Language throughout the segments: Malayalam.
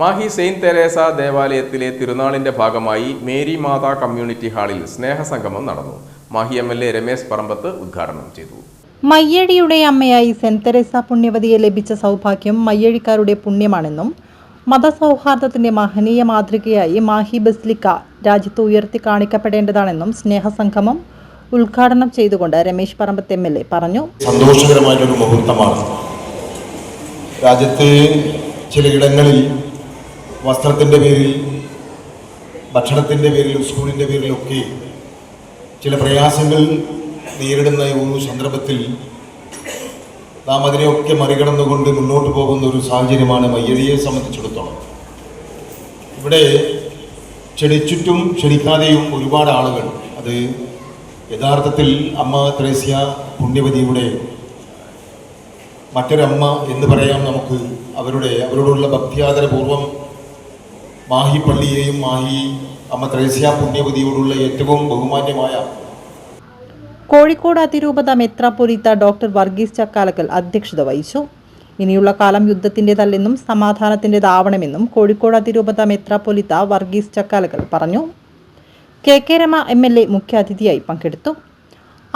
മാഹി സെയിന്റ് തെരേസ ദേവാലയത്തിലെ തിരുനാളിന്റെ ഭാഗമായി മേരി മാതാ കമ്മ്യൂണിറ്റി ഹാളിൽ സ്നേഹസംഗമം നടന്നു. Mahe M L A Ramesh Parambath ഉദ്ഘാടനം ചെയ്തു. മയ്യഴിയുടെ അമ്മയായി സെന്റ് തെരേസ പുണ്യവതിയെ ലഭിച്ച സൗഭാഗ്യം മയ്യഴിക്കാരുടെ പുണ്യമാണെന്നും മതസൗഹാർദ്ദത്തിന്റെ മഹനീയ മാതൃകയായി മാഹി ബസ്ലിക്ക രാജ്യത്ത് ഉയർത്തി കാണിക്കപ്പെടേണ്ടതാണെന്നും സ്നേഹസംഗമം ഉദ്ഘാടനം ചെയ്തുകൊണ്ട് Ramesh Parambath M L A പറഞ്ഞു. സന്തോഷകരമായിട്ടൊരു മുഹൂർത്തമാണ്. രാജ്യത്തെ ചിലയിടങ്ങളിൽ വസ്ത്രത്തിന്റെ പേരിൽ ഭക്ഷണത്തിന്റെ പേരിലും സ്കൂളിന്റെ പേരിലൊക്കെ ചില പ്രയാസങ്ങൾ നേരിടുന്ന ഒരു സന്ദർഭത്തിൽ നാം അതിനെയൊക്കെ മറികടന്നുകൊണ്ട് മുന്നോട്ട് പോകുന്ന ഒരു സാഹചര്യമാണ് മയ്യഴിയെ സംബന്ധിച്ചിടത്തോളം. ഇവിടെ ക്ഷണിച്ചിട്ടും ക്ഷണിക്കാതെയും ഒരുപാട് ആളുകൾ അത് യഥാർത്ഥത്തിൽ അമ്മ ത്രേസ്യ പുണ്യവതിയുടെ മറ്റൊരമ്മ എന്ന് പറയാം നമുക്ക് അവരുടെ അവരോടുള്ള ഭക്തിയാദരപൂർവം മാഹി പള്ളിയെയും മാഹി അമ്മ ത്രേസ്യ പുണ്യവതിയോടുള്ള ഏറ്റവും ബഹുമാന്യമായ കോഴിക്കോട് അതിരൂപത മെത്രാപ്പൊലീത്ത ഡോക്ടർ വർഗീസ് ചക്കാലക്കൽ അധ്യക്ഷത വഹിച്ചു. ഇനിയുള്ള കാലം യുദ്ധത്തിന്റെതല്ലെന്നും സമാധാനത്തിന്റെതാവണമെന്നും കോഴിക്കോട് അതിരൂപത മെത്രാപ്പൊലീത്ത വർഗീസ് ചക്കാലക്കൽ പറഞ്ഞു. K K Rama M L A മുഖ്യാതിഥിയായി പങ്കെടുത്തു.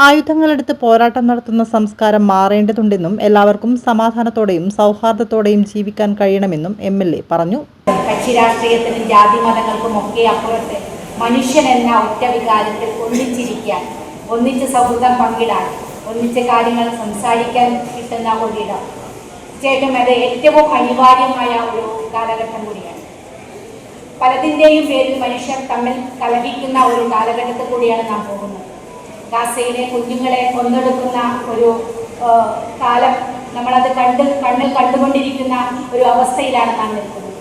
ആയുധങ്ങളെടുത്ത് പോരാട്ടം നടത്തുന്ന സംസ്കാരം മാറേണ്ടതുണ്ടെന്നും എല്ലാവർക്കും സമാധാനത്തോടെയും സൗഹാർദ്ദത്തോടെയും ജീവിക്കാൻ കഴിയണമെന്നും എം എൽ എ പറഞ്ഞു. കക്ഷി രാഷ്ട്രീയത്തിനും ജാതി മതങ്ങൾക്കും ഒക്കെ അപ്പുറത്ത് മനുഷ്യൻ എന്ന ഒറ്റ വികാരത്തിൽ ഒന്നിച്ചിരിക്കാൻ ഒന്നിച്ച് സൗഹൃദം പങ്കിടാൻ ഒന്നിച്ച് കാര്യങ്ങൾ സംസാരിക്കാൻ കിട്ടുന്ന ഒരിടം. തീർച്ചയായിട്ടും അത് ഏറ്റവും അനിവാര്യമായ ഒരു കാലഘട്ടം കൂടിയാണ്. പലതിന്റെയും പേരിൽ മനുഷ്യർ തമ്മിൽ കലഹിക്കുന്ന ഒരു കാലഘട്ടത്തിൽ കൂടിയാണ് നാം പോകുന്നത്. ഗാസയിലെ കുഞ്ഞുങ്ങളെ കൊന്നെടുക്കുന്ന ഒരു കാലം നമ്മളത് കണ്ട് കണ്ണിൽ കണ്ടുകൊണ്ടിരിക്കുന്ന ഒരു അവസ്ഥയിലാണ് നാം നിൽക്കുന്നത്.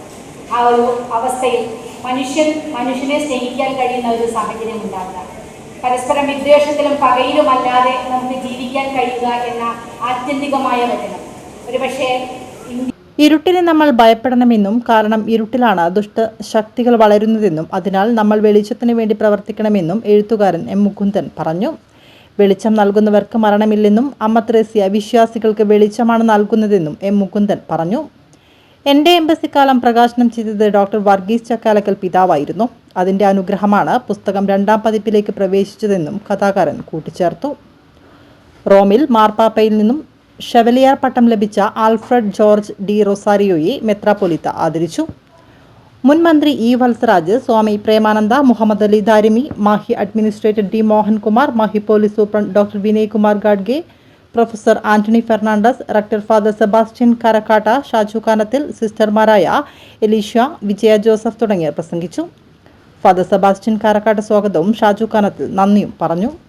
ആ ഒരു അവസ്ഥയിൽ മനുഷ്യൻ മനുഷ്യനെ സ്നേഹിക്കാൻ കഴിയുന്ന ഒരു സാഹചര്യം ഉണ്ടാകുക പരസ്പരം വിദ്വേഷത്തിലും പകയിലുമല്ലാതെ നമുക്ക് ജീവിക്കാൻ കഴിയുക എന്ന ആത്യന്തികമായ വചനം. ഒരുപക്ഷെ ഇരുട്ടിനെ നമ്മൾ ഭയപ്പെടണമെന്നും കാരണം ഇരുട്ടിലാണ് ദുഷ്ട ശക്തികൾ വളരുന്നതെന്നും അതിനാൽ നമ്മൾ വെളിച്ചത്തിന് വേണ്ടി പ്രവർത്തിക്കണമെന്നും എഴുത്തുകാരൻ എം മുകുന്ദൻ പറഞ്ഞു. വെളിച്ചം നൽകുന്നവർക്ക് മരണമില്ലെന്നും അമ്മ ത്രേസ്യ വിശ്വാസികൾക്ക് വെളിച്ചമാണ് നൽകുന്നതെന്നും എം മുകുന്ദൻ പറഞ്ഞു. എന്റെ എംബസിക്കാലം പ്രകാശനം ചെയ്തത് ഡോക്ടർ വർഗീസ് ചക്കാലക്കൽ പിതാവായിരുന്നു. അതിന്റെ അനുഗ്രഹമാണ് പുസ്തകം രണ്ടാം പതിപ്പിലേക്ക് പ്രവേശിച്ചതെന്നും കഥാകാരൻ കൂട്ടിച്ചേർത്തു. റോമിൽ മാർപ്പാപ്പയിൽ നിന്നും ഷെവലിയാർ പട്ടം ലഭിച്ച ആൽഫ്രഡ് ജോർജ് ഡി റൊസാരിയോയെ മെത്രാപ്പൊലിത്ത ആദരിച്ചു. മുൻ മന്ത്രി E Vatsaraj Swami Premananda Muhammad Ali Darimi Mahe administrator D Mohankumar Mahe police superintendent doctor Vinay Kumar Gadge professor Antony Fernandez rector father Sebastian Karakatta Shaju Kanathil സിസ്റ്റർമാരായ Elisha Vijaya Joseph തുടങ്ങിയവർ പ്രസംഗിച്ചു. ഫാദർ സെബാസ്റ്റ്യൻ കാരക്കാട്ട് സ്വാഗതവും ഷാജു കാനത്തിൽ നന്ദിയും പറഞ്ഞു.